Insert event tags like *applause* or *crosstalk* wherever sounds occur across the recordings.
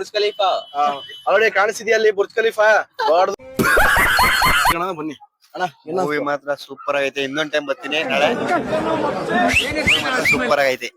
Burj Khalifa. Already ಕಾಣಿಸಿದ್ಯಾ ಅಲ್ಲಿ Burj Khalifa. ಅಣ್ಣ ಬನ್ನಿ. ಅಣ್ಣ ಮೂವಿ ಮಾತ್ರ ಸೂಪರ್ ಆಗೈತೆ. ಇನ್ನೊಂದ್ ಟೈಮ್ ಬರ್ತೀನಿ ನಾಳೆ. ಸೂಪರ್ ಆಗೈತೆ.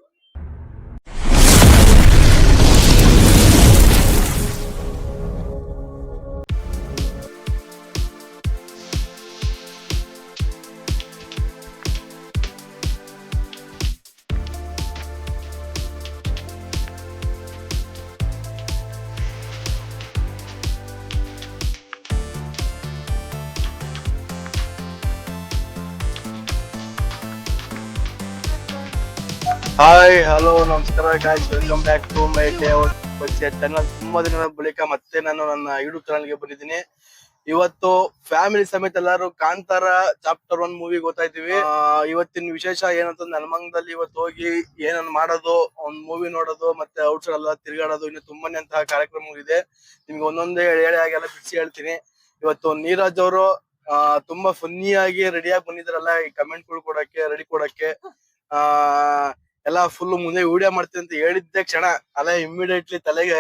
ಹಾಯ್ ಹಲೋ ನಮಸ್ಕಾರ guys welcome back to my channel ತುಂಬಾ ದಿನಗಳ ಬಳಿಕ ಮತ್ತೆ ನಾನು ನನ್ನ ಯೂಟ್ಯೂಬ್ ಚಾನಲ್ಗೆ ಬಂದಿದ್ದೀನಿ. ಇವತ್ತು ಫ್ಯಾಮಿಲಿ ಸಮೇತ ಎಲ್ಲರೂ ಕಾಂತಾರ ಚಾಪ್ಟರ್ ಒನ್ ಮೂವಿ ಗೊತ್ತಾ ಇದೀವಿ ಆ, ಇವತ್ತಿನ ವಿಶೇಷ ಏನಂತ ನೆಲಮಂಗದಲ್ಲಿ ಇವತ್ತು ಹೋಗಿ ಏನನ್ನ ಮಾಡೋದು ಒಂದ್ ಮೂವಿ ನೋಡೋದು ಮತ್ತೆ ಔಟ್ಸೈಡ್ ಎಲ್ಲ ತಿರುಗಾಡೋದು ಇನ್ನು ತುಂಬಾನೇ ಅಂತಹ ಕಾರ್ಯಕ್ರಮಗಳಿದೆ ನಿಮ್ಗೆ ಒಂದೊಂದೇ ಹೇಳಿ ಆಗೆಲ್ಲ ಬಿಡಿಸಿ ಹೇಳ್ತೀನಿ. ಇವತ್ತು ನೀರಾಜ್ ಅವರು ತುಂಬಾ ಫನ್ನಿಯಾಗಿ ರೆಡಿಯಾಗಿ ಬಂದಿದ್ರಲ್ಲ ಈ ಕಮೆಂಟ್ಗಳು ಕೊಡಕ್ಕೆ ರೆಡಿ ಕೊಡಕ್ಕೆ. ಆ ಎಲ್ಲ ಫುಲ್ ಮುಂದೆ ವಿಡಿಯೋ ಮಾಡ್ತೀನಿ ಅಂತ ಹೇಳಿದ್ದೆ ಕ್ಷಣ. ಅಲ್ಲ ಇಮಿಡಿಯೇಟ್ಲಿ ತಲೆಗೆ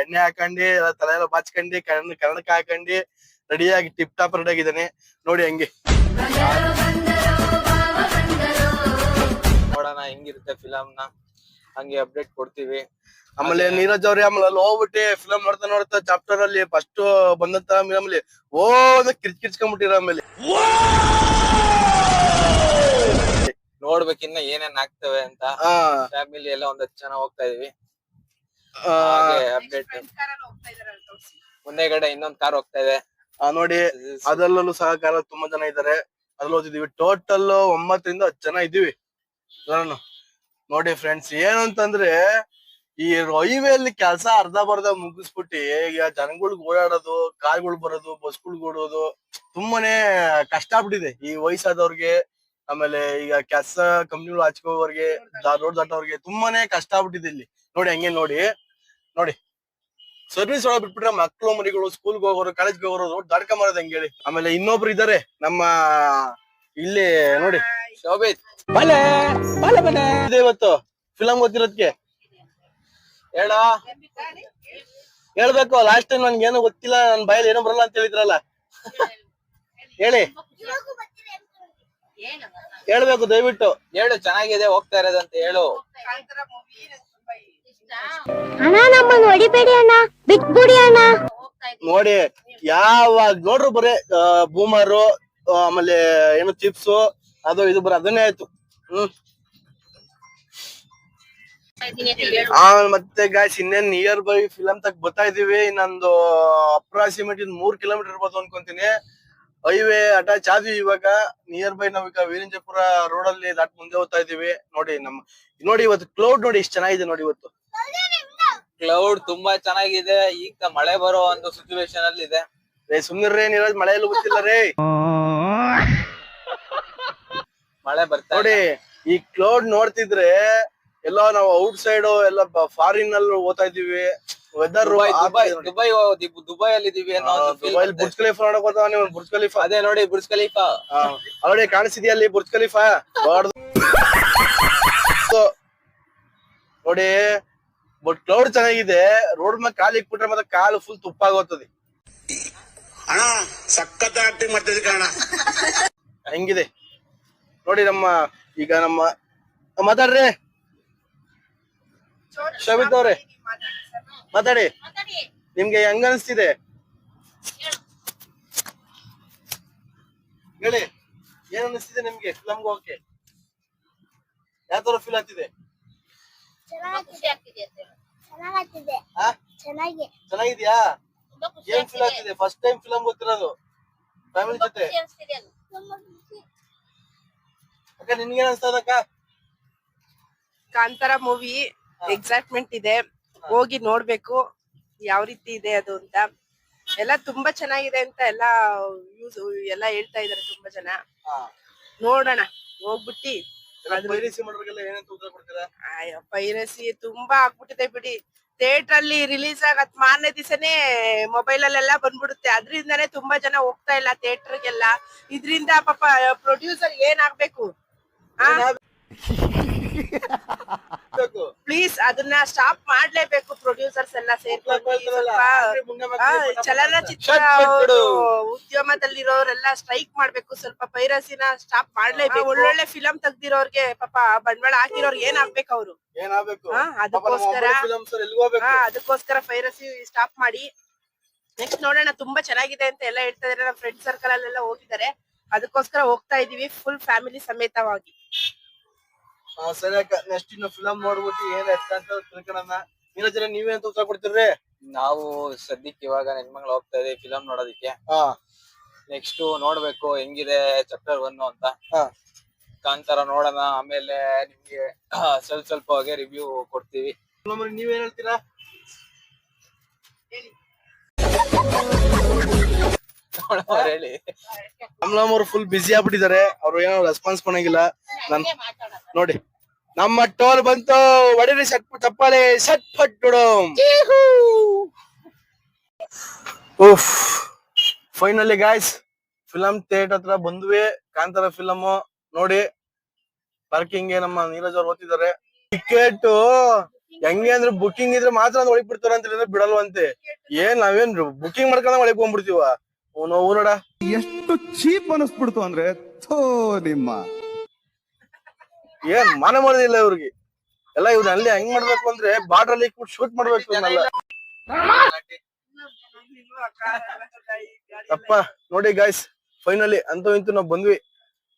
ಎಣ್ಣೆ ಹಾಕೊಂಡಿ ತಲೆ ಎಲ್ಲ ಬಾಚ್ಕೊಂಡಿ ಕಣ್ಣ ಕನ್ನಡಕ ಹಾಕೊಂಡಿ ರೆಡಿಯಾಗಿ ಟಿಪ್ ಟಾಪ್ ರೆಡಿ ಆಗಿದ್ದಾನೆ. ನೋಡಿ ಹಂಗೆ. ನೋಡೋಣ ಹೆಂಗಿರುತ್ತೆ ಫಿಲಮ್ನ. ಹಂಗೆ ಅಪ್ಡೇಟ್ ಕೊಡ್ತೀವಿ. ಆಮೇಲೆ ನೀರಜ್ ಅವ್ರಿ ಆಮೇಲೆ ಅಲ್ಲಿ ಹೋಗ್ಬಿಟ್ಟು ಫಿಲಮ್ ನೋಡ್ತಾ ನೋಡ್ತಾ ಚಾಪ್ಟರ್ ಅಲ್ಲಿ ಫಸ್ಟ್ ಬಂದಂತ ಆಮೇಲೆ ಓ ಕಿರ್ಚ್ ಕಿರ್ಚ್ಕೊಂಡ್ಬಿಟ್ಟಿರ ಆಮೇಲೆ ನೋಡ್ಬೇಕಿನ್ನ ಏನೇನ್ ಆಗ್ತವೆ ಅಂತ. ಆ, ಫ್ಯಾಮಿಲಿ ಎಲ್ಲ ಒಂದ್ ಹತ್ತು ಜನ ಹೋಗ್ತಾ ಇದೀವಿ. ಆ, ಅಪ್ಡೇಟ್ ಮುಂದೆಗಡೆ ಇನ್ನೊಂದ್ ಕಾರ್ ಹೋಗ್ತಾ ಇದೆ. ಆ, ನೋಡಿ ಅದರಲ್ಲೂ ಸಹಕಾರ ತುಂಬಾ ಜನ ಇದ್ದಾರೆ ಅದ್ರಲ್ಲಿ ಓದಿದೀವಿ. ಟೋಟಲ್ ಒಂಬತ್ತರಿಂದ ಹತ್ತು ಜನ ಇದೀವಿ. ನೋಡಿ ಫ್ರೆಂಡ್ಸ್ ಅಂತಂದ್ರೆ ಈ ಹೈವೇ ಅಲ್ಲಿ ಕೆಲಸ ಅರ್ಧ ಬರ್ಧ ಮುಗಿಸ್ಬಿಟ್ಟು ಈಗ ಜನಗಳಿಗೆ ಓಡಾಡೋದು ಕಾರ್ಗಳು ಬರೋದು ಬಸ್ಗಳು ಓಡೋದು ತುಂಬಾನೇ ಕಷ್ಟ ಆಗ್ಬಿಟ್ಟಿದೆ ಈ ವಯಸ್ಸಾದವ್ರಿಗೆ. ಆಮೇಲೆ ಈಗ ಕೆಲಸ ಕಂಪ್ನಿಗಳು ಹಚ್ಕೋವ್ರಿಗೆ ರೋಡ್ ದಾಟೋರ್ಗೆ ತುಂಬಾನೇ ಕಷ್ಟ ಆಗ್ಬಿಟ್ಟಿದೆ ಇಲ್ಲಿ. ನೋಡಿ ಹಂಗೆ ನೋಡಿ. ನೋಡಿ. ಸರ್ವಿಸ್ ಒಳಗೆ ಬಿಟ್ಬಿಟ್ರೆ ಮಕ್ಕಳು ಮರಿಗಳು ಸ್ಕೂಲ್ಗೆ ಹೋಗೋರು ಕಾಲೇಜ್ಗೆ ಹೋಗೋರು ರೋಡ್ ದಾಟ್ಕೊಂಬರೋದು ಹಂಗೆ ಹೇಳಿ. ಆಮೇಲೆ ಇನ್ನೊಬ್ರು ಇದಾರೆ ನಮ್ಮ ಇಲ್ಲಿ ನೋಡಿ. ಶೋಭಿತ್ ಇದೆ ಇವತ್ತು. ಫಿಲಮ್ ಗೊತ್ತಿರೋದಕ್ಕೆ ಹೇಳ. ಹೇಳ್ಬೇಕು. ಲಾಸ್ಟ್ ಟೈಮ್ ನನ್ಗೆ ಏನೋ ಗೊತ್ತಿಲ್ಲ ನನ್ ಬಾಯಲ್ಲಿ ಏನೋ ಬರಲ್ಲ ಅಂತ ಹೇಳಿದ್ರಲ್ಲ. ಹೇಳಿ ಹೇಳ್ಬೇಕು ದಯವಿಟ್ಟು. ಹೇಳು ಚೆನ್ನಾಗಿದೆ ಹೋಗ್ತಾ ಇರೋದಂತ ಹೇಳು. ಅಣ್ಣ ನಮ್ಮನ್ನ ಹೊಡಿಬೇಡಿ ಅಣ್ಣ. ಬಿಟ್ಬಿಡಿ ಅಣ್ಣ. ನೋಡಿ ಯಾವಾಗ ನೋಡ್ರು ಬರೇ ಬೂಮರು ಆಮೇಲೆ ಏನು ಚಿಪ್ಸ್ ಅದು ಇದು ಬರ ಅದನ್ನೇ ಆಯ್ತು. ಹ್ಮ್. ಆಮೇಲೆ ಮತ್ತೆ ಗಾಯ್ಸ್ ಇನ್ನೇನ್ ನಿಯರ್ ಬೈ ಫಿಲಂ ತಕ್ ಬರ್ತಾ ಇದೀವಿ. ಇನ್ನೊಂದು ಅಪ್ರಾಕ್ಸಿಮೇಟ್ ಮೂರ್ ಕಿಲೋಮೀಟರ್ ಇರ್ಬೋದು ಅನ್ಕೊಂತೀನಿ. ಹೈವೇ ಅಟ್ಯಾಚ್ ಆದ್ವಿ ಇವಾಗ. ನಿಯರ್ ಬೈ ನಾವೀಗ ವೀರಂಜಪುರ ರೋಡ್ ಅಲ್ಲಿ ದಾಟ್ ಮುಂದೆ ಹೋಗ್ತಾ ಇದೀವಿ ನೋಡಿ ನಮ್ಮ ನೋಡಿ ಇವತ್ತು ಕ್ಲೌಡ್ ನೋಡಿ ಇಷ್ಟು ಚೆನ್ನಾಗಿದೆ ನೋಡಿ ಇವತ್ತು. ಕ್ಲೌಡ್ ತುಂಬಾ ಚೆನ್ನಾಗಿದೆ. ಈಗ ಮಳೆ ಬರೋ ಒಂದು ಸಿಚುವೇಶನ್ ಅಲ್ಲಿ ಇದೆ. ರೇ ಸುಮ್ನಿರ್ರಿ ನೀರಜ್ ಮಳೆಯಲ್ಲಿ ಗೊತ್ತಿಲ್ಲ ರೇ. ಮಳೆ ಬರ್ತಾ ನೋಡಿ ಈ ಕ್ಲೌಡ್ ನೋಡ್ತಿದ್ರೆ ಎಲ್ಲ ನಾವು ಔಟ್ ಸೈಡ್ ಎಲ್ಲ ಫಾರಿನ್ ಅಲ್ಲಿ ಓದ್ತಾ ಇದೀವಿ ವೆದರ್ ದುಬೈ ದುಬೈ ದುಬೈ ಅಲ್ಲಿ ಇದೀವಿ ಅನ್ನೋ ದುಬೈಲ್. ಬುರ್ಜ್ ಖಲೀಫಾ ನೋಡಕ್ ಬರ್ತಾವ ನೀವು ಬುರ್ಜ್ ಖಲೀಫಾ ಅದೇ ನೋಡಿ ಬುರ್ಜ್ ಖಲೀಫಾ ಆಲ್ರೆಡಿ ಕಾಣಿಸಿದ್ಯಾ ಅಲ್ಲಿ ಬುರ್ಜ್ ಖಲೀಫಾ. ನೋಡಿ ಬಟ್ ಕ್ಲೌಡ್ ಚೆನ್ನಾಗಿದೆ. ರೋಡ್ ಮೇಲೆ ಕಾಲು ಇಕ್ಬಿಟ್ರೆ ಮತ್ತೆ ಕಾಲು ಫುಲ್ ತುಪ್ಪಾಗೋತದೆ ಅಣ್ಣ ಸಖತ್ ಆಕ್ಟಿಂಗ್ ಮಾಡ್ತಿದ್ದೆ ಕಾರಣ ಹೆಂಗಿದೆ. ನೋಡಿ ನಮ್ಮ ಈಗ ನಮ್ಮ ಮಾತಾಡ್ರಿ. ಶೋಭಿತ್ ಅವ್ರೆ. ಮಾತಾಡಿ. ನಿಮ್ಗೆ ಹೆಂಗ ಅನಿಸ್ತಿದೆ? ಹೇಳಿ. ಏನ್ ಅನಿಸ್ತಿದೆ ನಿಮ್ಗೆ? ಫಿಲಮ್ ಹೋಗಕ್ಕೆ? ಯಾವ ತರ ಫೀಲ್ ಆಗ್ತಿದೆ? ಚೆನ್ನಾಗಿದ್ಯಾ? ಏನ್ ಫೀಲ್ ಆಗ್ತಿದೆ. ಫಸ್ಟ್ ಟೈಮ್ ಫಿಲಮ್ ಗೊತ್ತಿರೋದು. ಫ್ಯಾಮಿಲಿ ಜೊತೆ. ಅಕ್ಕ ನಿನ್ಗೆ ಅನ್ಸ್ತದಕ್ಕ ಕಾಂತಾರ ಮೂವಿ ಎಕ್ಸೈಟ್ಮೆಂಟ್ ಇದೆ. ಹೋಗಿ ನೋಡ್ಬೇಕು ಯಾವ ರೀತಿ ಇದೆ ಅದು ಅಂತ. ಎಲ್ಲ ತುಂಬಾ ಚೆನ್ನಾಗಿದೆ ಅಂತ ಎಲ್ಲ ಯೂಸ್ ಎಲ್ಲ ಹೇಳ್ತಾ ಇದಾರೆ ತುಂಬಾ ಜನ. ನೋಡೋಣ ಹೋಗ್ಬಿಟ್ಟಿ. ಪೈರಸಿ ತುಂಬಾ ಆಗ್ಬಿಟ್ಟಿದೆ ಬಿಡಿ. ಥಿಯೇಟರ್ ಅಲ್ಲಿ ರಿಲೀಸ್ ಆಗತ್ ಮಾರನೇ ದಿವಸನೇ ಮೊಬೈಲ್ ಅಲ್ಲೆಲ್ಲ ಬಂದ್ಬಿಡುತ್ತೆ. ಅದ್ರಿಂದಾನೇ ತುಂಬಾ ಜನ ಹೋಗ್ತಾ ಇಲ್ಲ ಥಿಯೇಟರ್ಗೆಲ್ಲ ಇದ್ರಿಂದ ಪಾಪ ಪ್ರೊಡ್ಯೂಸರ್ ಏನ್ ಆಗ್ಬೇಕು? ಆ ಪ್ಲೀಸ್ *laughs* ಅದನ್ನ ಸ್ಟಾಪ್ ಮಾಡ್ಲೇಬೇಕು ಪ್ರೊಡ್ಯೂಸರ್ಸ್ ಎಲ್ಲ ಸೇರ್ಕೊಂಡು ಸ್ವಲ್ಪ ಆ, ಚಲನಚಿತ್ರ ಅವ್ರು ಉದ್ಯಮದಲ್ಲಿರೋರೆಲ್ಲ ಸ್ಟ್ರೈಕ್ ಮಾಡ್ಬೇಕು ಸ್ವಲ್ಪ ಪೈರಸಿನ ಸ್ಟಾಪ್ ಮಾಡ್ಲೇಬೇಕು. ಒಳ್ಳೊಳ್ಳೆ ಫಿಲಂ ತೆಗ್ದಿರೋರ್ಗೆ ಪಾಪ ಬಂಡವಾಳ ಹಾಕಿರೋರ್ಗೆ ಏನ್ ಆಗ್ಬೇಕು ಅವ್ರು? ಏನಾಗ್ಬೇಕು ಹಾ, ಅದಕ್ಕೋಸ್ಕರ- ಫಿಲಮ್ಸ್ ಅದಕ್ಕೋಸ್ಕರ ಪೈರಸಿ ಸ್ಟಾಪ್ ಮಾಡಿ. ನೆಕ್ಸ್ಟ್ ನೋಡೋಣ ತುಂಬಾ ಚೆನ್ನಾಗಿದೆ ಅಂತ ಎಲ್ಲ ಹೇಳ್ತಾ ಇದಾರೆ. ನಮ್ಮ ಫ್ರೆಂಡ್ ಸರ್ಕಲ್ ಅಲ್ಲೆಲ್ಲ ಹೋಗಿದ್ದಾರೆ. ಅದಕ್ಕೋಸ್ಕರ ಹೋಗ್ತಾ ಇದೀವಿ ಫುಲ್ ಫ್ಯಾಮಿಲಿ ಸಮೇತವಾಗಿ. ಹಾ, ಸರಿ ಅಕ್ಕ ನೆಕ್ಸ್ಟ್ ಇನ್ನು ಫಿಲಮ್ ನೋಡ್ಬಿಟ್ಟು ಏನ್ ಎಷ್ಟ ಅಂತ ತಿಳ್ಕೊಳಣ. ನೀರಜ್ ನೀವೇನ್ ಉತ್ತರ ಕೊಡ್ತೀರ್ರಿ ನಾವು ಸದ್ಯಕ್ಕೆ ಇವಾಗ ನೆನ್ಮಂಗ್ಳ ಹೋಗ್ತಾ ಇದೆ ಫಿಲಂ ನೋಡೋದಕ್ಕೆ. ಹಾ ನೆಕ್ಸ್ಟ್ ನೋಡ್ಬೇಕು ಹೆಂಗಿದೆ ಚಾಪ್ಟರ್ ಒನ್ ಅಂತ. ಹಾ. ಕಾಂತಾರ ನೋಡೋಣ ಆಮೇಲೆ ನಿಮ್ಗೆ ಸ್ವಲ್ಪ ಸ್ವಲ್ಪ ಸ್ವಲ್ಪವಾಗಿ ರಿವ್ಯೂ ಕೊಡ್ತೀವಿ. ನೀವೇನ್ ಹೇಳ್ತೀರಾ? ನೋಡೋರು ಹೇಳಿ ಕಮಲಮ್ ಅವ್ರು ಫುಲ್ ಬಿಸಿ ಆಗ್ಬಿಟ್ಟಿದ್ದಾರೆ. ಅವ್ರು ಏನೋ ರೆಸ್ಪಾನ್ಸ್ ಕೊಡಂಗಿಲ್ಲ. ನನ್ ನೋಡಿ ನಮ್ಮ ಟೋಲ್ ಬಂತು. ಒಡೀರಿ ಸಟ್ ಚಪ್ಪಾಳೆ ಸಟ್ ಪಟ್ ಫೈನಲಿ ಗಾಯ್ಸ್ ಫಿಲಂ ಥಿಯೇಟರ್ ಹತ್ರ ಬಂದ್ವಿ. ಕಾಂತಾರ ಫಿಲಮ್ ನೋಡಿ ಪಾರ್ಕಿಂಗ್ ನಮ್ಮ ನೀರಜ್ ಅವ್ರು ಓದ್ತಿದ್ದಾರೆ. ಟಿಕೆಟ್ ಹೆಂಗೆ ಅಂದ್ರೆ ಬುಕಿಂಗ್ ಇದ್ರೆ ಮಾತ್ರ ಒಳಗ್ ಬಿಡ್ತಾರ ಅಂತ ಹೇಳಿದ್ರೆ ಬಿಡಲ್ವಂತೆ. ಏನ್ ನಾವೇನ್ ಬುಕಿಂಗ್ ಮಾಡ್ಕೊಂಡ್ ಒಳಗ್ ಹೋಗ್ಬಿಡ್ತೀವ? ನೋವು ನೋಡ. ಎಷ್ಟು ಚೀಪ್ ಅನಿಸ್ಬಿಡ್ತು ಅಂದ್ರೆ ಥೋ ನಿಮ್ಮ. ಏನ್ ಮನ ಮಾಡಿಲ್ಲ ಇವ್ರಿಗೆ. ಎಲ್ಲ ಇವ್ರ ಅಲ್ಲಿ ಹೆಂಗ್ ಮಾಡ್ಬೇಕು ಅಂದ್ರೆ ಬಾರ್ಡರ್ ಅಲ್ಲಿ ಶೂಟ್ ಮಾಡ್ಬೇಕು ಅಪ್ಪ ನೋಡಿ ಗಾಯ್ಸ್ ಫೈನಲಿ ಅಂತೂ ಇಂತೂ ನಾವ್ ಬಂದ್ವಿ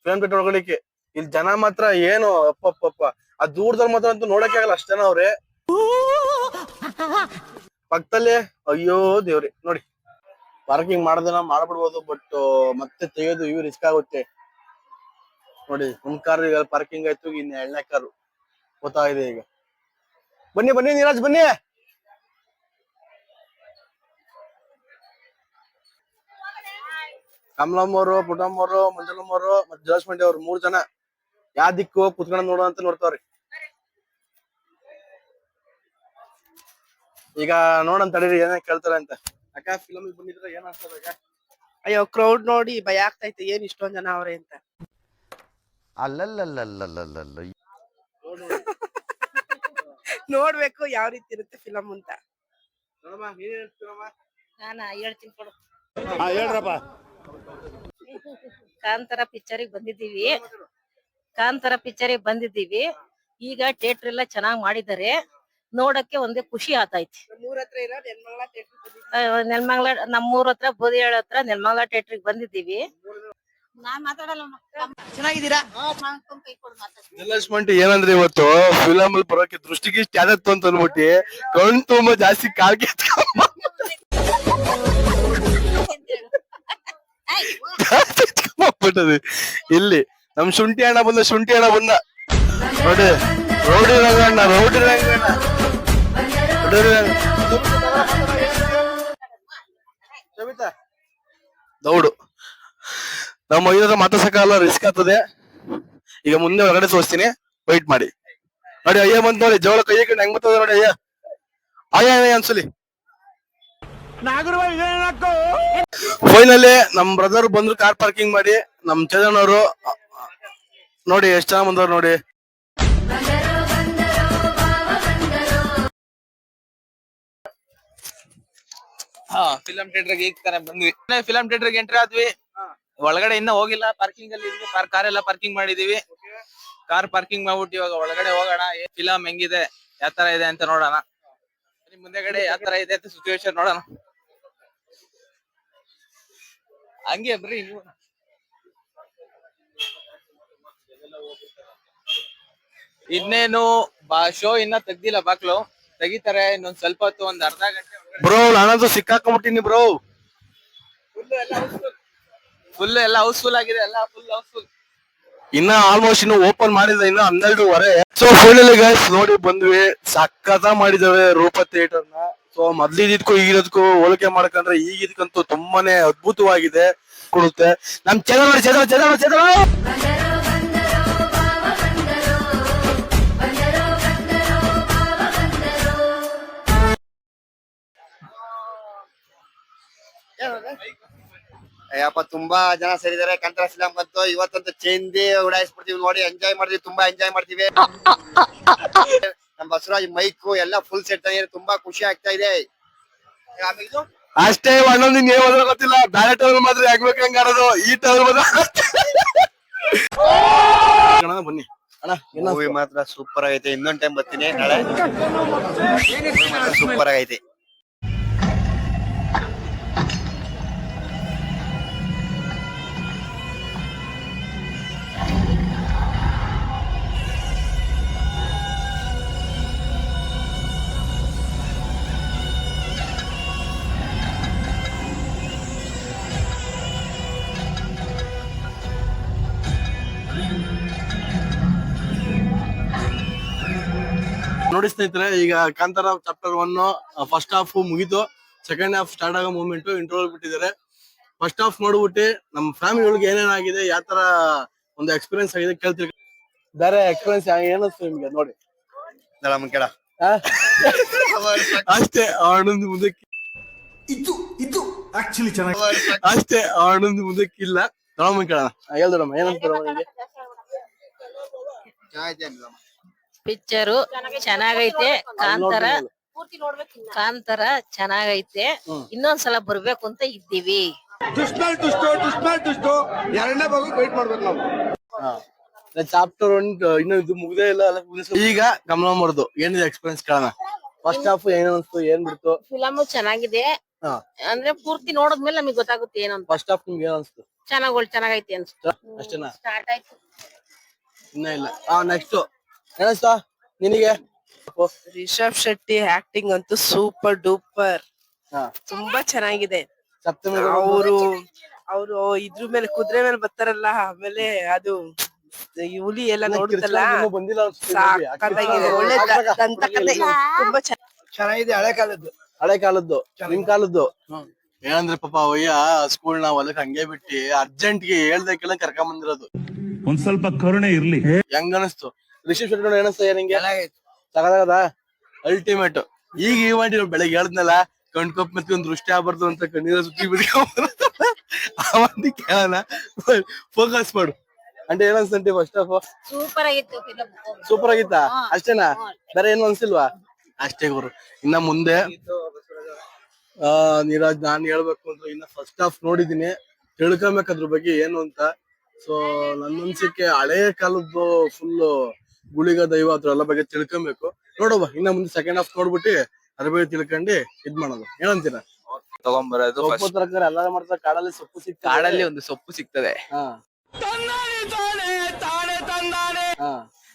ಫಿಲಂ ಥಿಯೇಟರ್ ಇಲ್ಲಿ ಜನ ಮಾತ್ರ ಏನು ಅಪ್ಪ ಆ ದೂರದಲ್ಲಿ ಮಾತ್ರ ಅಂತೂ ನೋಡಕ್ಕೆ ಆಗಲ್ಲ ಅಷ್ಟೇನ ಜನ ಅವ್ರೆ. *laughs* ಪಕ್ಕದಲ್ಲೇ ಅಯ್ಯೋ ದೇವ್ರಿ ನೋಡಿ. ಪಾರ್ಕಿಂಗ್ ಮಾಡೋದನ್ನ ಮಾಡ್ಬಿಡ್ಬೋದು ಬಟ್ ಮತ್ತೆ ತೆಗೆಯೋದು ಇವ್ ರಿಸ್ಕ್ ಆಗುತ್ತೆ. ನೋಡಿ ಒಂದ್ ಕಾರ್ ಈಗ ಪಾರ್ಕಿಂಗ್ ಆಯ್ತು, ಇನ್ನು ಎರಡನೇ ಕಾರು ಗೊತ್ತಾಗಿದೆ ಈಗ. ಬನ್ನಿ ಬನ್ನಿ ನೀರಾಜ್, ಬನ್ನಿ! ಕಮಲಮ್ಮ ಅವರು ಅವರು ಮತ್ತೆ ಜಲಸ್ಮಂಡಿ ಅವ್ರು ಮೂರ್ ಜನ. ಯಾವ ದಿಕ್ಕು ಕುತ್ಕೊಂಡ್ ನೋಡು ಅಂತ ನೋಡ್ತಾವ್ರಿ. ಈಗ ನೋಡಂತ ತಡೀರಿ, ಏನೇ ಕೇಳ್ತಾರೆ ಅಂತ. ಫಿಲಮ್ ಬಂದಿದ್ರೆ ಏನ್ ಅಯ್ಯೋ ಕ್ರೌಡ್ ನೋಡಿ ಭಯ ಆಗ್ತೈತೆ ಏನ್ ಇಷ್ಟೊಂದ್ ಜನ ಅವ್ರೆ ಅಂತ. ಅಲ್ಲಲ್ಲಲ್ಲಲ್ಲಲ್ಲಲ್ಲ ನೋಡ್ಬೇಕು ಯಾವ ರೀತಿ ಇರುತ್ತೆ ಫಿಲಂ ಅಂತ. ನೋಡಮ್ಮ ನೀನ್ ಹೇಳ್ತೀರಮ್ಮ ನಾನಾ? ಹೇಳ್ತೀನಿ ಕೊಡು. ಹೇಳ್ರಪ್ಪ. ಕಾಂತಾರ ಪಿಕ್ಚರಿಗೆ ಬಂದಿದ್ದೀವಿ. ಕಾಂತಾರ ಪಿಕ್ಚರಿಗೆ ಬಂದಿದ್ದೀವಿ. ಈಗ ಥಿಯೇಟರ್ ಎಲ್ಲ ಚೆನ್ನಾಗ್ ಮಾಡಿದ್ದಾರೆ. ನೋಡಕ್ಕೆ ಒಂದೇ ಖುಷಿ ಆತೈತಿ ನೆಲಮಂಗ್ಲ ನಮ್ಮೂರ್ ಹತ್ರ ಬೋದಿಯಾಳ ಹತ್ರ ನೆಲಮಂಗ್ಲ ಥಿಯೇಟ್ರಿಗೆ ಬಂದಿದ್ದೀವಿ. ನಾನ್ ಮಾತಾಡಲ್ಲ ಡೆವಲಪ್ಮೆಂಟ್ ಏನಂದ್ರೆ ಇವತ್ತು ಫಿಲಮ್ ಅಲ್ಲಿ ಬರೋಕೆ ದೃಷ್ಟಿಗೆ ಯಾದತ್ತು ಅಂತ ಅನ್ಬಿಟ್ಟು ಕಣ್ ತುಂಬಾ ಜಾಸ್ತಿ ಕಾಲ್ಗೆ ಇಲ್ಲಿ ನಮ್ ಶುಂಠಿ ಅಣ್ಣ ಬಂದ ಶುಂಠಿ ಅಣ್ಣ ಬಂದ. ನೋಡಿ ರೌಡಿ ರಂಗಣ್ಣ ರೌಡಿ ರಂಗಣ್ಣ? ದೌಡು. ನಮ್ಮ ಐದರ ಮಾತಾಡ್ಸಕ್ಕಾಗಲ್ಲ ರಿಸ್ಕ್ ಆಗ್ತದೆ. ಈಗ ಮುಂದೆ ಹೊರಗಡೆ ತೋರಿಸ್ತೀನಿ. ವೈಟ್ ಮಾಡಿ. ನೋಡಿ ಅಯ್ಯ ಬಂತ ನೋಡಿ ಜೋಳ ಕೈ ಕಡೆ ಹೆಂಗ್ ಬರ್ತದ ನೋಡಿ ಅಯ್ಯ. ಅಯ್ಯ ಅಯ್ಯ ಅನ್ಸಲಿ. ಫೈನಲಿ ನಮ್ ಬ್ರದರ್ ಬಂದ್ರು ಕಾರ್ ಪಾರ್ಕಿಂಗ್ ಮಾಡಿ. ನಮ್ ಚಂದ್ರನವರು ನೋಡಿ ಎಷ್ಟ್ ಜನ ಬಂದವ್ರು ನೋಡಿ. ಫಿಲಂ ಥಿಯೇಟರ್ ಈಗ ತಾನೇ ಬಂದ್ವಿ. ಫಿಲಂ ಥಿಯೇಟರ್ ಎಂಟ್ರಿ ಆದ್ವಿ. ಒಳಗಡೆ ಇನ್ನ ಹೋಗಿಲ್ಲ. ಪಾರ್ಕಿಂಗ್ ಅಲ್ಲಿ ಇದ್ವಿ. ಕಾರ್ ಎಲ್ಲ ಪಾರ್ಕಿಂಗ್ ಮಾಡಿದೀವಿ. ಕಾರ್ ಪಾರ್ಕಿಂಗ್ ಮಾಡ್ಬಿಟ್ಟು ಇವಾಗ ಒಳಗಡೆ ಹೋಗೋಣ. ಫಿಲಂ ಹೆಂಗಿದೆ? ಯಾವ ತರ ಇದೆ ಅಂತ ನೋಡೋಣ. ಮುಂದೆಗಡೆ ಯಾವ ತರ ಇದೆ ಅಂತ ಸಿಚುವೇಶನ್ ನೋಡೋಣ. ಹಂಗೆ ಬ್ರಿ ನೀವು. ಇನ್ನೇನು ಬಾ ಶೋ ಇನ್ನ ತೆಗ್ದಿಲ್ಲ ಬಾಕ್ಲು. ತೆಗಿತಾರೆ ಇನ್ನೊಂದ್ ಸ್ವಲ್ಪ ಹೊತ್ತು ಒಂದ್ ಅರ್ಧ ಗಂಟೆ. ಬ್ರೋ ನಾನಂತೂ ಸಿಕ್ಕಾಕೊಂಡ್ಬಿಟ್ಟಿನಿ ಬ್ರೋ ಫುಲ್ ಎಲ್ಲ ಹೌಸ್ಫುಲ್ ಆಗಿದೆ ಎಲ್ಲ ಫುಲ್ ಹೌಸ್ಫುಲ್ ಇನ್ನ ಆಲ್ಮೋಸ್ಟ್ ಇನ್ನು ಓಪನ್ ಮಾಡಿದ ಇನ್ನು ಹನ್ನೆರಡುವರೆ. ಸೊ ಫೈನಲಿ ಗೈಸ್ ನೋಡಿ ಬಂದ್ವಿ. ಸಕ್ಕತ ಮಾಡಿದಾವೆ ರೂಪ ಥಿಯೇಟರ್ನ. ಸೊ ಮೊದ್ಲಿದ್ದಕ್ಕೂ ಈಗಿರೋದಕ್ಕೂ ಹೋಲಿಕೆ ಮಾಡ್ಕೊಂಡ್ರೆ ಈಗಿದ್ಕಂತೂ ತುಂಬಾನೇ ಅದ್ಭುತವಾಗಿದೆ. ಕೊಡುತ್ತೆ. ನಮ್ ಚಂದ್ರ ಚಂದ್ರ ಚಂದ್ರ ಚಂದ್ರ ಅಯ್ಯಪ್ಪ ತುಂಬಾ ಜನ ಸೇರಿದ್ದಾರೆ. ಕಂತರ ಫಿಲಂ ಬಂತು. ಇವತ್ತಂತೂ ಚೇಂದಿ ಉಡಾಯಿಸ್ಬಿಡ್ತೀವಿ ನೋಡಿ. ಎಂಜಾಯ್ ಮಾಡ್ತೀವಿ ತುಂಬಾ ಎಂಜಾಯ್ ಮಾಡ್ತೀವಿ. ನಮ್ ಬಸವರಾಜ್ ಮೈಕು ಎಲ್ಲ ಫುಲ್ ಸೆಟ್ ಆಗಿದೆ. ತುಂಬಾ ಖುಷಿ ಆಗ್ತಾ ಇದೆ. ಆಮೇಲೆ ಇದು? ಅಷ್ಟೇ ಒಂದೊಂದು ಹೋದ್ರೆ ಗೊತ್ತಿಲ್ಲ. ಬ್ಯಾರೆ ಟವರ್ ಮಾತ್ರ ಆಗ್ಬೇಕು ಹೆಂಗ್ ಆಡೋದು? ಈ ಟವರ್ ಮಾತ್ರ ಬನ್ನಿ. ಮೂವಿ ಮಾತ್ರ ಸೂಪರ್ ಆಗೈತೆ. ಇನ್ನೊಂದ್ ಟೈಮ್ ಬರ್ತೀನಿ ನಾಳೆ. ಸೂಪರ್ ಆಗೈತೆ. ನೋಡಿ ಸ್ನೇಹಿತರೆ ಈಗ Kantara chapter one first half ಮುಗಿತು. ಸೆಕೆಂಡ್ ಹಾಫ್ ಸ್ಟಾರ್ಟ್ ಆಗೋ ಮೂಮೆಂಟ್ ಇಂಟರ್ವಲ್ ಬಿಟ್ಟಿದ್ದಾರೆ. ಫಸ್ಟ್ ಹಾಫ್ ನೋಡ್ಬಿಟ್ಟು ನಮ್ಮ ಫ್ಯಾಮಿಲಿ ಒಳಗೆ ಏನೇನಾಗಿದೆ ಯಾವ ತರ ಒಂದು ಎಕ್ಸ್ಪೀರಿಯನ್ಸ್ ಆಗಿದೆ ಕೇಳ್ತೀವಿ ಬೇರೆ ಎಕ್ಸ್ಪೀರಿಯನ್ಸ್ ಏನಸ್ತು ನಿಮ್ಗೆ? ನೋಡಿ. ಕೇಳ? ಅಷ್ಟೇ ಆನಂದ್ ಮುಂದಕ್ಕೆ ಇದು ಇದು ಆಕ್ಚುಲಿ ಚೆನ್ನಾಗಿ ಅಷ್ಟೇ ಆನಂದ್ ಮುಂದಕ್ಕಿಲ್ಲ. ನೋಡಮ್ಮ ಕೇಳೋಣ. ಹೇಳ್ದಮ್ಮ ಏನಂತಾರ ನಿಂಗೆ ಪಿಕ್ಚರು ಚೆನ್ನಾಗೈತೆ. ಕಾಂತಾರ. ಕಾಂತಾರ ಚೆನ್ನಾಗೈತೆ. ಇನ್ನೊಂದ್ಸಲ ಬರ್ಬೇಕು ಅಂತ ಇದ್ದೀವಿ. ಎರಡನೇ ಭಾಗ ವೇಟ್ ಮಾಡ್ಬೇಕು ನಾವು. ಚಾಪ್ಟರ್ ಒನ್ ಇನ್ನು ಇದು ಮುಗ್ದೇ ಇಲ್ಲ ಈಗ ಗಮನ ಮಾಡುದು ಏನಿದೆ ಎಕ್ಸ್ಪೀರಿಯನ್ಸ್ ಕೇಳೋಣ. ಫಸ್ಟ್ ಹಾಫ್ ಏನ್ ಅನ್ಸ್ತು ಏನ್ ಬಿಡ್ತು? ಫಿಲಮ್ ಚೆನ್ನಾಗಿದೆ. ಅಂದ್ರೆ ಪೂರ್ತಿ ನೋಡಿದ್ಮೇಲೆ ನಮಗೆ ಗೊತ್ತಾಗುತ್ತೆ ಏನಂತ ಫಸ್ಟ್ ಹಾಫ್ ನಿಮ್ಗೆ ಏನ್ ಅನ್ಸ್ತು? ಚೆನ್ನಾಗ್ ಚೆನ್ನಾಗೈತೆ ಅನ್ಸ್ತು. ಅಷ್ಟೇನಾ? ಸ್ಟಾರ್ಟ್ ಆಯ್ತು. ಇನ್ನ ಇಲ್ಲ. ಆ ನೆಕ್ಸ್ಟ್ ಏನಿಸ್ತಾ ನಿನಗೆ? ರಿಷಬ್ ಶೆಟ್ಟಿ ಆಕ್ಟಿಂಗ್ ಅಂತೂ ಸೂಪರ್ ಡೂಪರ್ ಹಾ. ತುಂಬಾ ಚೆನ್ನಾಗಿದೆ. ಸಪ್ತಮಿ ಅವರು ಅವರು ಇದ್ರ ಮೇಲೆ ಕುದುರೆ ಮೇಲೆ ಬರ್ತಾರಲ್ಲ ಆಮೇಲೆ ಅದು ಈ ಹುಲಿ ಎಲ್ಲ ನೋಡುತ್ತಲ್ಲ? ಬಂದಿಲ್ಲ ಸಾಕಾಗಿದೆ. ಒಳ್ಳೆ ದ- ದಂತಕಥೆ. ತುಂಬಾ ಚೆನ್ನಾಗಿ ಚೆನ್ನಾಗಿದೆ ಹಳೆ ಕಾಲದ್ದು. ಹಳೆ ಕಾಲದ್ದು. ನಿಮ್ ಕಾಲದ್ದು? ಏನಂದ್ರೆ ಪಾಪ ಅಯ್ಯ ಸ್ಕೂಲ್ನ ಹೊಲಕ್ ಹಂಗೆ ಬಿಟ್ಟು ಅರ್ಜೆಂಟ್ಗೆ ಹೇಳ್ದಕ್ಕೆಲ್ಲ ಕರ್ಕೊಂಡ್ ಬಂದಿರೋದು. ಒಂದ್ ಸ್ವಲ್ಪ ಕರುಣೆ ಇರ್ಲಿ. ಹೆಂಗ್ ಅನಿಸ್ತು ರಿಷಬ್ ಶೆಟ್ಟಿ ನೋಡಿ ಅನಿಸ್ತಾ ನಿಂಗೆ? ತಗದಾಗದ? ಅಲ್ಟಿಮೇಟ್ ಈಗ ಈ ಮಾಡಿ ಬೆಳಗ್ಗೆ ಹೇಳದ್ನಲ್ಲ ಕಣ್ಕೊಪ್ ಮತ್ತೆ ಒಂದ್ ದೃಷ್ಟಿ ಆಗ್ಬಾರ್ದು ಅಂತ ಕಣ್ಣೀರ ಸುತ್ತಿ ಬಿಡ್ಕೊಂಡ್ ಅವಂತಿ ಕೇಳೋಣ. ಫೋಕಸ್ ಮಾಡು. ಅಂದ್ರೆ ಏನನ್ಸ್ತಂಟಿ ಫಸ್ಟ್ ಆಫ್ ಸೂಪರ್ ಆಗಿತ್ತು ಸೂಪರ್ ಆಗಿತ್ತಾ? ಅಷ್ಟೇನಾ? ಬೇರೆ ಏನು ಅನ್ಸಿಲ್ವಾ? ಅಷ್ಟೇ ಗುರು. ಇನ್ನ ಮುಂದೆ ಆ ನೀರಾಜ್ ನಾನ್ ಹೇಳ್ಬೇಕು ಅಂದ್ರೆ ಇನ್ನ ಫಸ್ಟ್ ಆಫ್ ನೋಡಿದೀನಿ ತಿಳ್ಕೊಬೇಕು ಅದ್ರ ಬಗ್ಗೆ ಏನು ಅಂತ. ಸೊ ನನ್ನ ಅನ್ಸಿಕೆ ಹಳೆ ಕಾಲದ್ದು ಫುಲ್ ಗುಳಿಗ ದೈವ ಅದ್ರ ಎಲ್ಲ ಬಗ್ಗೆ ತಿಳ್ಕೊಬೇಕು. ನೋಡುವ ಇನ್ನ ಮುಂದೆ ಸೆಕೆಂಡ್ ಹಾಫ್ ನೋಡ್ಬಿಟ್ಟು ಅದ್ರ ಬಗ್ಗೆ ತಿಳ್ಕೊಂಡು ಇದ್ ಮಾಡೋದು. ಏನಂತೀರ? ತಗೊಂಬರೋದು ಸೊಪ್ಪು. ತರಕಾರಿ ಎಲ್ಲ ಮಾಡ್ತಾರೆ ಕಾಡಲ್ಲಿ ಸೊಪ್ಪು ಸಿಗ್ತದೆ. ಕಾಡಲ್ಲಿ ಒಂದು ಸೊಪ್ಪು ಸಿಗ್ತದೆ. ಹಾ.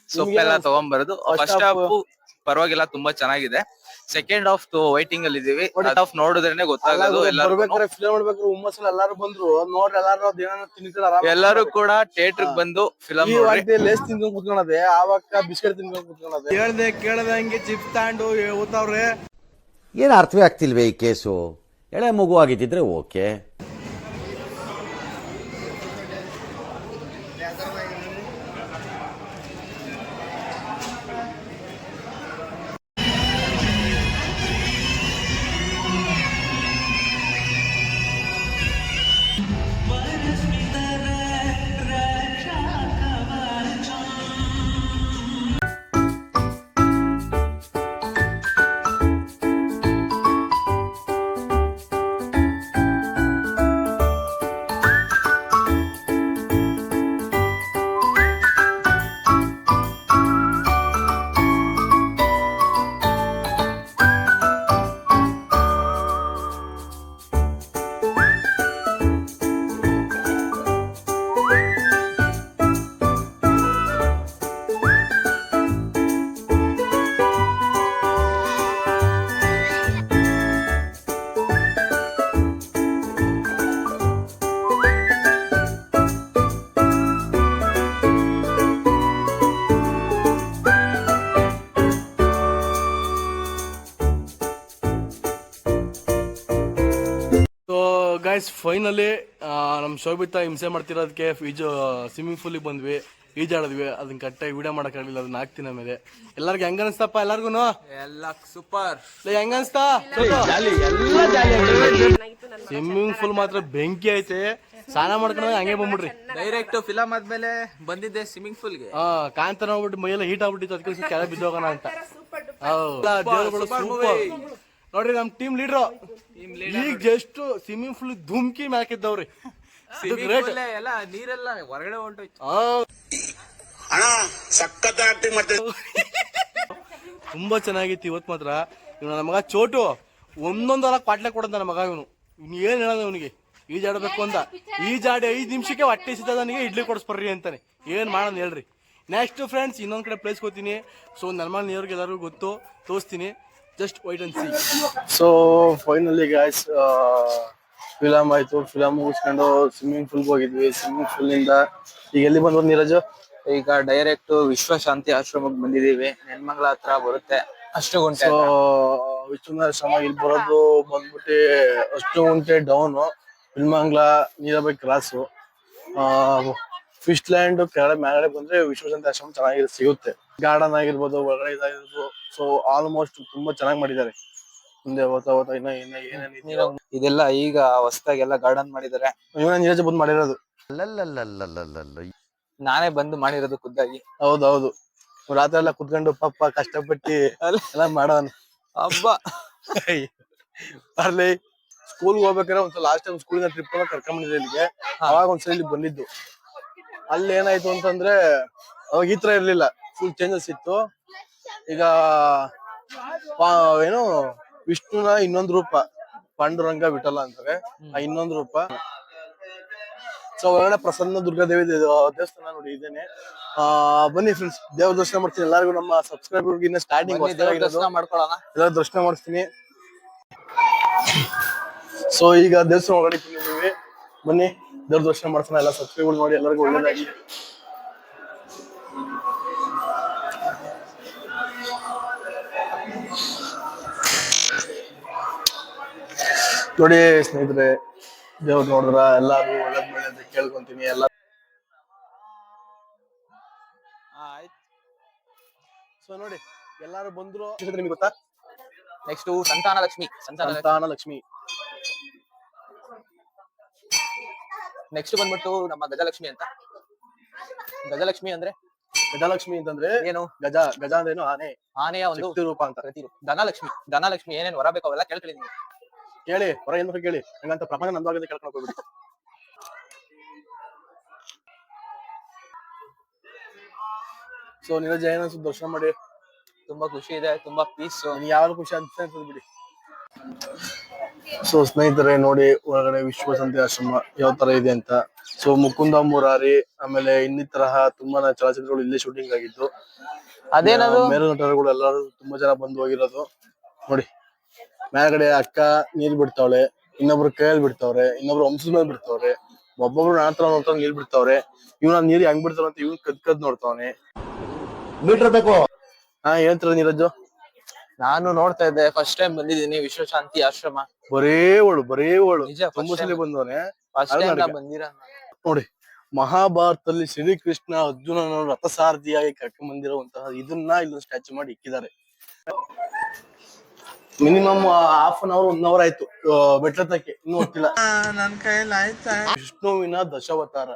ಸೊಪ್ಪೆಲ್ಲ ತಗೊಂಬರೋದು. ಫಸ್ಟ್ ಹಾಫ್ ಪರವಾಗಿಲ್ಲ ತುಂಬಾ ಚೆನ್ನಾಗಿದೆ. ಸೆಕೆಂಡ್ ಹಾಫ್ ವೈಟಿಂಗ್ ಅಲ್ಲಿ ಇದೀವಿ. ಹಾಫ್ ನೋಡಿದ್ರೇನೆ ಗೊತ್ತಾಗೋದು ಎಲ್ಲರೂ ಬರ್ಬೇಕಾದ್ರೆ ಫಿಲ್ಮ್ ನೋಡ್ಬೇಕಾದ್ರೆ ಹುಮ್ಮಸ್ಸಲ್ಲಿ ಎಲ್ಲಾರು ಬಂದ್ರು. ನೋಡ್ರಿ ಎಲ್ಲಾರು ಅದೇನೋ ತಿನ್ಕೊಂಡು ಆರಾಮ ಎಲ್ಲರೂ ಕೂಡ ಥಿಯೇಟರ್ ಬಂದು ಫಿಲಮ್ ಈ ಲೇಸ್ ತಿನ್ಕೊಂಡ್ ಕುತ್ಕೊಳದೆ ಆವಾಗ ಬಿಸ್ಕೆಟ್ ತಿನ್ಕೊಂಡ್ ಕುತ್ಕೊಳದೆ ಕೇಳ್ದೆ ಕೇಳದಂಗೆ ಚಿಪ್ ತಾಂಡು ಓದ್ತಾವ್ರೆ. ಏನು ಅರ್ಥವೇ ಆಗ್ತಿಲ್ವೇ ಈ ಕೇಸು? ಎಳೆ ಮಗು ಆಗಿದ್ದಿದ್ರೆ ಓಕೆ ಫೈನಲಿ ನಮ್ ಶೋಭಿತಾ ಹಿಂಸೆ ಮಾಡ್ತಿರೋದಕ್ಕೆ ಈಜು ಸ್ವಿಮ್ಮಿಂಗ್ ಪೂಲಿಗೆ ಬಂದ್ವಿ. ಈಜಾಡಿದ್ವಿ. ಅದನ್ನ ಕಟ್ಟಾಗಿ ವಿಡಿಯೋ ಮಾಡಕ್ಕಾಗಲಿಲ್ಲ ಅದನ್ನ ಹಾಕ್ತೀನಿ ಆಮೇಲೆ. ಎಲ್ಲರಿಗೂ ಹೆಂಗ ಅನಿಸ್ತಪ್ಪ ಎಲ್ಲಾರ್ಗು ಎಲ್ಲ ಸೂಪರ್ ಹೆಂಗ ಅನ್ಸ್ತಾ? ಚೆನ್ನಾಗಿತ್ತು ಸ್ವಿಮ್ಮಿಂಗ್ ಪೂಲ್ ಮಾತ್ರ ಬೆಂಕಿ ಐತೆ. ಸ್ನಾನ ಮಾಡ್ಕೊಂಡು ಹಂಗೆ ಬಂದ್ಬಿಡ್ರಿ. ಡೈರೆಕ್ಟ್ ಫಿಲಂ ಆದ್ಮೇಲೆ ಬಂದಿದ್ದೆ ಸ್ವಿಮ್ಮಿಂಗ್ ಪೂಲ್ಗೆ. ಹಾ ಕಾಂತಾರ ಹೋಗ್ಬಿಟ್ಟು ಮೈಯೆಲ್ಲ ಹೀಟ್ ಆಗ್ಬಿಟ್ಟಿತ್ತು. ಅದಕ್ಕೆ ಕೆಳ ಬಿದ್ದೋಗೋಣ ಅಂತ. ಹೌದಾ. ನೋಡ್ರಿ ನಮ್ ಟೀಮ್ ಲೀಡ್ರು ಈಗ ಜಸ್ಟ್ ಸ್ವಿಮ್ಮಿಂಗ್ ಫುಲ್ ಧುಮ್ಕಿ ಮ್ಯಾಕಿದ್ದವ್ರಿ ಎಲ್ಲ ನೀರೆಲ್ಲ ಹೊರಗಡೆ ಹೊಂಟೋಯ್ತು. ಸಖತ್ ಆಕ್ಟಿಂಗ್ *laughs* ತುಂಬಾ ಚೆನ್ನಾಗಿತ್ತು ಇವತ್ತು ಮಾತ್ರ. ಇವ್ನು ನನ್ನ ಮಗ ಚೋಟು. ಒಂದೊಂದು ಹೊರ ಕ್ವಾಟ್ಲೆ ಕೊಡಂತ ನನ್ನ ಮಗ ಇವನು. ಇವ್ನು ಏನ್ ಹೇಳೋದು ಇವನಿಗೆ ಈಜಾಡ್ಬೇಕು ಅಂತ. ಈಜಾಡಿ ಐದ್ ನಿಮಿಷಕ್ಕೆ ಹೊಟ್ಟೆ ಸಿದ್ಧ ನನಗೆ ಇಡ್ಲಿ ಕೊಡಿಸ್ಬರ್ರಿ ಅಂತಾನೆ. ಏನ್ ಮಾಡೋದ್ ಹೇಳ್ರಿ. ನೆಕ್ಸ್ಟ್ ಫ್ರೆಂಡ್ಸ್ ಇನ್ನೊಂದ್ ಕಡೆ ಪ್ಲೇಸ್ ಹೋಗ್ತೀನಿ. ಸೊ ನನ್ನ ಮಗ ನೀವ್ರಿಗೆ ಎಲ್ಲರಿಗೂ ಗೊತ್ತು. ತೋರಿಸ್ತೀನಿ. Just wait and see so finally guys film ಆಯ್ತು. ಫಿಲಮ್ ಮುಗಿಸ್ಕೊಂಡು ಸ್ವಿಮ್ಮಿಂಗ್ ಪೂಲ್ಗೆ ಹೋಗಿದ್ವಿ. ಸ್ವಿಮ್ಮಿಂಗ್ ಪೂಲ್ ಇಂದ ಈಗ ಎಲ್ಲಿ ಬಂದ್ರು ನೀರಜ್? ಈಗ ಡೈರೆಕ್ಟ್ ವಿಶ್ವಶಾಂತಿ ಆಶ್ರಮಕ್ಕೆ ಬಂದಿದೀವಿ ನೆನ್ಮಂಗ್ಲ ಹತ್ರ ಬರುತ್ತೆ. ಅಷ್ಟು ಗುಂಟೆ ಸೊ ವಿಶ್ವನಾಥ ಶ್ರಮ ಇಲ್ಲಿ ಬರೋದು ಬಂದ್ಬಿಟ್ಟು ಅಷ್ಟು ಗುಂಟೆ ಡೌನ್ ನೆನ್ಮಂಗ್ಲ ನೀರಾಬೈ ಕ್ರಾಸು ಫಿಶ್ ಲ್ಯಾಂಡ್ ಕೆಳಗಡೆ ಮೇಲೆ ಬಂದ್ರೆ ವಿಶ್ವಶಾಂತಿ ಆಶ್ರಮ ಚೆನ್ನಾಗಿ ಸಿಗುತ್ತೆ. ಗಾರ್ಡನ್ ಆಗಿರ್ಬೋದು ಒಳಗಡೆ ಇದಾಗಿರ್ಬೋದು. ಸೊ ಆಲ್ಮೋಸ್ಟ್ ತುಂಬಾ ಚೆನ್ನಾಗಿ ಮಾಡಿದ್ದಾರೆ. ಮುಂದೆ ಹೋಗ್ತಾ ಹೋಗ್ತಾ ಇನ್ನ ಇನ್ನ ಇದೆಲ್ಲ ಈಗ ಹೊಸದಾಗೆಲ್ಲ ಗಾರ್ಡನ್ ಮಾಡಿದ್ದಾರೆ. ಇವನ ನೀರಜ್ ಬಂದು ಮಾಡಿರೋದು. ನಾನೇ ಬಂದು ಮಾಡಿರೋದು ಖುದ್ದಾಗಿ. ಹೌದೌದು. ರಾತ್ರಿ ಎಲ್ಲ ಕುತ್ಕೊಂಡು ಪಾಪ ಕಷ್ಟಪಟ್ಟು ಎಲ್ಲ ಮಾಡೋನು. ಹಬ್ಬ. ಅಲ್ಲಿ ಸ್ಕೂಲ್ ಹೋಗ್ಬೇಕಾದ್ರೆ ಒಂದ್ಸಲ ಲಾಸ್ಟ್ ಟೈಮ್ ಸ್ಕೂಲಿನ ಟ್ರಿಪ್ ಎಲ್ಲ ಕರ್ಕೊಂಡ್ ಬಂದಿದ್ದೆ ಇಲ್ಲಿಗೆ. ಅವಾಗ ಒಂದ್ಸಲ ಇಲ್ಲಿ ಬಂದಿದ್ದು. ಅಲ್ಲಿ ಏನಾಯ್ತು ಅಂತಂದ್ರೆ ಅವಾಗ ಈ ತರ ಇರ್ಲಿಲ್ಲ. ಫುಲ್ ಚೇಂಜಸ್ ಇತ್ತು. ಈಗ ಏನು ವಿಷ್ಣುನ ಇನ್ನೊಂದು ರೂಪ ಪಾಂಡುರಂಗ ವಿಠಲ ಅಂತಾರೆ ಆ ಇನ್ನೊಂದು ರೂಪ. ಸೊ ಒಳಗಡೆ ಪ್ರಸನ್ನ ದುರ್ಗಾದೇವಿ ದೇವಸ್ಥಾನ ನೋಡಿ ಇದೇನೆ. ಆ ಬನ್ನಿ ಫ್ರೆಂಡ್ಸ್ ದೇವ್ರ ದರ್ಶನ ಮಾಡ್ತೀನಿ. ಎಲ್ಲರಿಗೂ ನಮ್ಮ ಸಬ್ಸ್ಕ್ರೈಬರ್ ಇನ್ನ ಸ್ಟಾರ್ಟಿಂಗ್ ದರ್ಶನ ಮಾಡ್ಕೊಳ್ಳೋಣ. ಎಲ್ಲ ದರ್ಶನ ಮಾಡಿಸ್ತೀನಿ. ಸೊ ಈಗ ದೇವಸ್ಥಾನ ಒಳಗಡೆ ಬಂದಿದ್ದೀವಿ ಬನ್ನಿ ದೇವ್ರ ದರ್ಶನ ಮಾಡ್ತೀನಿ ಎಲ್ಲ ಸಬ್ಸ್ಕ್ರೈಬರ್ ನೋಡಿ ಎಲ್ಲರಿಗೂ ಒಳ್ಳೇದಾಗಿ ನೋಡಿ ಸ್ನೇಹಿತರೆ ದೇವ್ರು ನೋಡಿದ್ರ ಎಲ್ಲಾರು ಒಳ್ಳೇದ್ ಮಾಡಿ ಅಂತ ಕೇಳ್ಕೊಂತೀನಿ ಎಲ್ಲ ಆಯ್ತು. ಸೊ ನೋಡಿ ಎಲ್ಲಾರು ಬಂದ್ರು ನಿಮ್ಗೆ ಗೊತ್ತಾ? ನೆಕ್ಸ್ಟ್ ಸಂತಾನ ಲಕ್ಷ್ಮಿ ಸಂತಾನ ಲಕ್ಷ್ಮಿ ನೆಕ್ಸ್ಟ್ ಬಂದ್ಬಿಟ್ಟು ನಮ್ಮ ಗಜಲಕ್ಷ್ಮಿ ಅಂತ. ಗಜಲಕ್ಷ್ಮಿ ಅಂದ್ರೆ? ಗಜಲಕ್ಷ್ಮಿ ಅಂತಂದ್ರೆ ಏನು? ಗಜ ಗಜ ಅಂದ್ರೇನು ಆನೆ. ಆನೆಯ ಒಂದು ರೂಪ ಅಂತ. ಧನಲಕ್ಷ್ಮಿ ಧನಲಕ್ಷ್ಮಿ ಏನೇನು ಹೊರಬೇಕು ಅವೆಲ್ಲ ಕೇಳ್ಕೊಳ್ಳಿ ನೀವು ಕೇಳಿ ಹೊರ ಏನ್ ಕೇಳಿ. ಹಂಗಂತ ಪ್ರಪಂಚ ನಂದವಾಗಿ ಕೇಳ್ಕೊಂಡು ಹೋಗ್ಬಿಡಿ. ಸೊ ನೀರಜ ಏನ ದರ್ಶನ ಮಾಡಿ. ತುಂಬಾ ಖುಷಿ ಇದೆ ತುಂಬಾ ಪೀಸ್ ಯಾವಾಗ ಯಾವ ಖುಷಿ ಅಂತ ಅನ್ಸುತ್ತೆ ಬಿಡಿ. ಸೊ ಸ್ನೇಹಿತರೆ ನೋಡಿ ಒಳಗಡೆ ವಿಶ್ವಸಂತಿ ಆಶ್ರಮ ಯಾವ ತರ ಇದೆ ಅಂತ. ಸೊ ಮುಕುಂದ ಮುರಾರಿ ಆಮೇಲೆ ಇನ್ನಿತರ ತುಂಬಾ ಚಲನಚಿತ್ರಗಳು ಇಲ್ಲೇ ಶೂಟಿಂಗ್ ಆಗಿತ್ತು ಅದೇನದು? ಮೇರು ನಟರುಗಳು ಎಲ್ಲರೂ ತುಂಬಾ ಜನ ಬಂದು ಹೋಗಿರೋದು. ನೋಡಿ ಮೇಲ್ಗಡೆ ಅಕ್ಕ ನೀರ್ ಬಿಡ್ತಾವಳೆ ಇನ್ನೊಬ್ರು ಕೈಯಲ್ಲಿ ಬಿಡ್ತಾವ್ರೆ ಇನ್ನೊಬ್ರು ಹಂಸದ ಮೇಲೆ ಬಿಡ್ತಾವ್ರೆ ಒಬ್ಬೊಬ್ರು ನಾತ್ರ ನೋಡ್ತಾ ನೀರ್ ಬಿಡ್ತಾವ್ರೆ ಇವ್ನ ನೀರ್ ಹೆಂಗ್ ಬಿಡ್ತಾವ ಅಂತ ಇವ್ನ್ ಕದ್ ಕದ್ ನೋಡ್ತಾವನೆ. ಮೀಟರ್ ಬೇಕು? ಹಾ ಹೇಳ್ತಾರ ನೀರಜ್ಜು? ನಾನು ನೋಡ್ತಾ ಇದ್ದೆ ಫಸ್ಟ್ ಟೈಮ್ ಬಂದಿದ್ದೀನಿ ವಿಶ್ವಶಾಂತಿ ಆಶ್ರಮ. ಬರೇ ಒಳು ಬರೇ ಒಳು ನಿಜ ಬಂದವನೇ first ಸಲ time. ಬಂದವನೆ. ಫಸ್ಟ್ ಟೈಮ್ ನಾ ಬಂದಿರ ನೋಡಿ ಮಹಾಭಾರತದಲ್ಲಿ ಶ್ರೀಕೃಷ್ಣ ಅರ್ಜುನನ ರಥಸಾರಥಿಯಾಗಿ ಕರ್ಕೊಂಡ್ ಬಂದಿರುವಂತಹ ಇದನ್ನ ಇಲ್ಲೊಂದು ಸ್ಟ್ಯಾಚು ಮಾಡಿ ಇಕ್ಕಿದ್ದಾರೆ. Minimum half an hour one hour ಆಯ್ತು. ಮೆಟ್ಲತ್ತಕ್ಕೆ ಇನ್ನೂ ಗೊತ್ತಿಲ್ಲ ನನ್ ಕೈಯಲ್ಲಿ ಆಯ್ತಾ? ವಿಷ್ಣುವಿನ ದಶಾವತಾರ.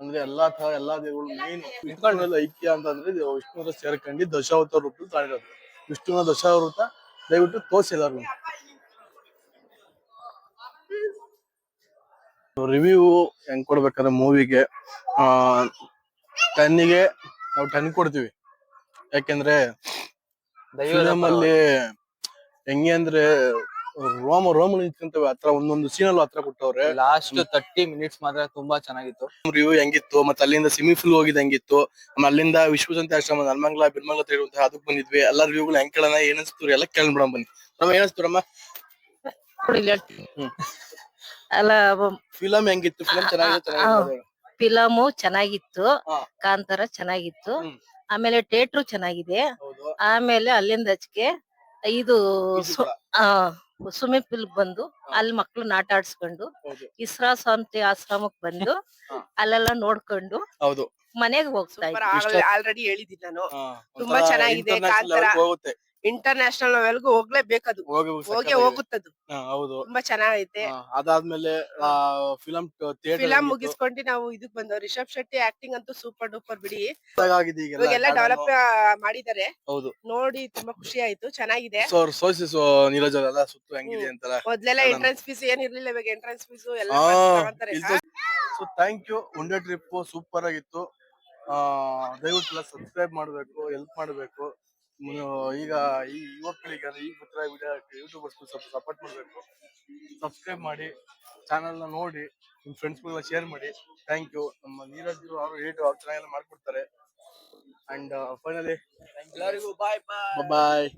ಅಂದ್ರೆ ಎಲ್ಲಾ ತರ ಎಲ್ಲಾ ದೇವಗಳು ಮೇನ್ ಇಟ್ಕೊಂಡ್ಮೇಲೆ ಐಕ್ಯ ಅಂತಂದ್ರೆ ವಿಷ್ಣುವಿನ ಸೇರ್ಕೊಂಡು ದಶಾವತಾರ ರೂಪದಲ್ಲಿ ತಾಳಿರೋದು ವಿಷ್ಣುವಿನ ದಶಾವೃತ ದಯವಿಟ್ಟು ತೋರಿಸಿದಾರು ಎಲ್ಲಾರು ರಿವ್ಯೂ ಹೆಂಗ್ ಕೊಡ್ಬೇಕಾದ್ರೆ ಮೂವಿಗೆ ಆ ಟನ್ನಿಗೆ ನಾವು ಟನ್ ಕೊಡ್ತೀವಿ. ಯಾಕೆಂದ್ರೆ ಅಲ್ಲಿ ಹೆಂಗೆ ಅಂದ್ರೆ ರೋಮ ರೋಮ ನಿಂತ್ಕೊಂತವೆ ಹತ್ರ ಒಂದೊಂದು ಸೀನ್ ಅಲ್ಲೂ ಹತ್ರ ಕೊಟ್ಟವ್ರೆ ಲಾಸ್ಟ್ ತರ್ಟಿ ಮಿನಿಟ್ಸ್ ಮಾತ್ರ ತುಂಬಾ ಚೆನ್ನಾಗಿತ್ತು. ರಿವ್ಯೂ ಹೆಂಗಿತ್ತು ಮತ್ತೆ ಅಲ್ಲಿಂದ ಸ್ವಿಮ್ಮಿಂಗ್ ಫುಲ್ ಹೋಗಿದ್ ಹೆಂಗಿತ್ತು ಆಮೇಲೆ ಅಲ್ಲಿಂದ ವಿಶ್ವಸಂತೆ ಆಶ್ರಮ ನಲ್ಮಂಗ್ಲ ಬಿರ್ಮಂಗ್ಲ ತಿರುಗುವಂತ ಅದಕ್ಕೆ ಬಂದಿದ್ವಿ. ಎಲ್ಲಾ ರಿವ್ಯೂಗಳು ಹೆಂಗ್ ಕೇಳೋಣ ಏನಿಸ್ತು ಅನ್ಸ್ತು ಎಲ್ಲ ಕೇಳ್ಬಿಡಮ್ ಬನ್ನಿ. ನಮ್ಮ ಏನಿಸ್ತುರಮ್ಮ ಅಲ್ಲ ಫಿಲಮ್ ಹೆಂಗಿತ್ತು? ಫಿಲಮ್ ಚೆನ್ನಾಗಿತ್ತು ಚೆನ್ನಾಗಿದೆ ಫಿಲಮು ಚೆನ್ನಾಗಿತ್ತು. ಕಾಂತಾರ ಚೆನ್ನಾಗಿತ್ತು. ಆಮೇಲೆ ಥಿಯೇಟ್ರು ಚೆನ್ನಾಗಿದೆ. ಹೌದು. ಆಮೇಲೆ ಅಲ್ಲಿಂದ ಹಚ್ಕೆ ಇದು ಕೊಳ. ಸ್ವಿಮ್ಮಿಂಗ್ ಪೂಲ್ ಬಂದು ಅಲ್ಲಿ ಮಕ್ಳು ಆಟ ಆಡ್ಸ್ಕೊಂಡು ಹೌದು ಇಸ್ರಾ ಶಾಂತಿ ಆಶ್ರಮಕ್ ಬಂದು ಹಾ. ಅಲ್ಲೆಲ್ಲ ನೋಡ್ಕೊಂಡು ಹೌದು ಮನೆಗ್ ಹೋಗ್ತಾ ಇದ್ವಿ ಆಲ್ರೆಡಿ ಹೇಳಿದ್ದೀನಿ ನಾನು ತುಂಬಾ ಚೆನ್ನಾಗಿದೆ, ಕಾಂತಾರ. level ಹೋಗುತ್ತೆ ಇಂಟರ್ನ್ಯಾಷನಲ್ ಲೆವೆಲ್ಗೂ ಹೋಗ್ಲೇಬೇಕದು ಹೋಗಿ ಹೋಗಿ ಹೋಗುತ್ತದು. ಹೌದು. ತುಂಬಾ ಚೆನ್ನಾಗೈತೆ. ಅದಾದ್ಮೇಲೆ ಫಿಲಂ ಫಿಲಂ ಮುಗಿಸ್ಕೊಂಡು ನಾವು ಇದಕ್ ಬಂದವ್ ರಿಷಬ್ ಶೆಟ್ಟಿ ಆಕ್ಟಿಂಗ್ ಅಂತೂ ಸೂಪರ್ ಡೂಪರ್ ಬಿಡಿ. ಇವಾಗೆಲ್ಲ ಡೆವಲಪ್ ಮಾಡಿದ್ದಾರೆ. ಹೌದು. ನೋಡಿ ತುಂಬಾ ಖುಷಿ ಆಯ್ತು. ಚೆನ್ನಾಗಿದೆ. ನೀರಜ್ ಎಲ್ಲ ಸುತ್ತು ಹೆಂಗಿದೆ ಅಂತಲ್ಲ ಮೊದ್ಲೆಲ್ಲ. ಎಂಟ್ರೆನ್ಸ್ ಫೀಸ್ ಏನ್ ಇರ್ಲಿಲ್ಲ ಇವಾಗ. ಎಂಟ್ರೆನ್ಸ್ ಫೀಸ್ ಎಲ್ಲ ಸೊ ಥ್ಯಾಂಕ್ ಯು ಒಂದೇ ಟ್ರಿಪ್ ಸೂಪರ್ ಆಗಿತ್ತು. ದಯವಿಟ್ಟು ಸಬ್ಸ್ಕ್ರೈಬ್ ಮಾಡಬೇಕು ಹೆಲ್ಪ್ ಮಾಡಬೇಕು. ಈಗ ಈ ಯುವಕರಿಗೆ ಅಂದ್ರೆ ಈಗ ಗೊತ್ತಿರೋ ವಿಡಿಯೋ ಯೂಟ್ಯೂಬರ್ಸ್ ಸ್ವಲ್ಪ ಸಪೋರ್ಟ್ ಮಾಡಬೇಕು. ಸಬ್ಸ್ಕ್ರೈಬ್ ಮಾಡಿ ಚಾನೆಲ್ನ ನೋಡಿ ನಿಮ್ ಫ್ರೆಂಡ್ಸ್ಗೆಲ್ಲ ಶೇರ್ ಮಾಡಿ. ಥ್ಯಾಂಕ್ ಯು ನಮ್ಮ ನೀರಜ್ ಅವರು ಏಟು ಅವ್ರು ಚೆನ್ನಾಗೆಲ್ಲ ಮಾಡ್ಕೊಡ್ತಾರೆ. ಅಂಡ್ ಫೈನಲಿ ಎಲ್ಲರಿಗೂ ಬಾಯ್ ಬಾಯ್ ಬಾಯ್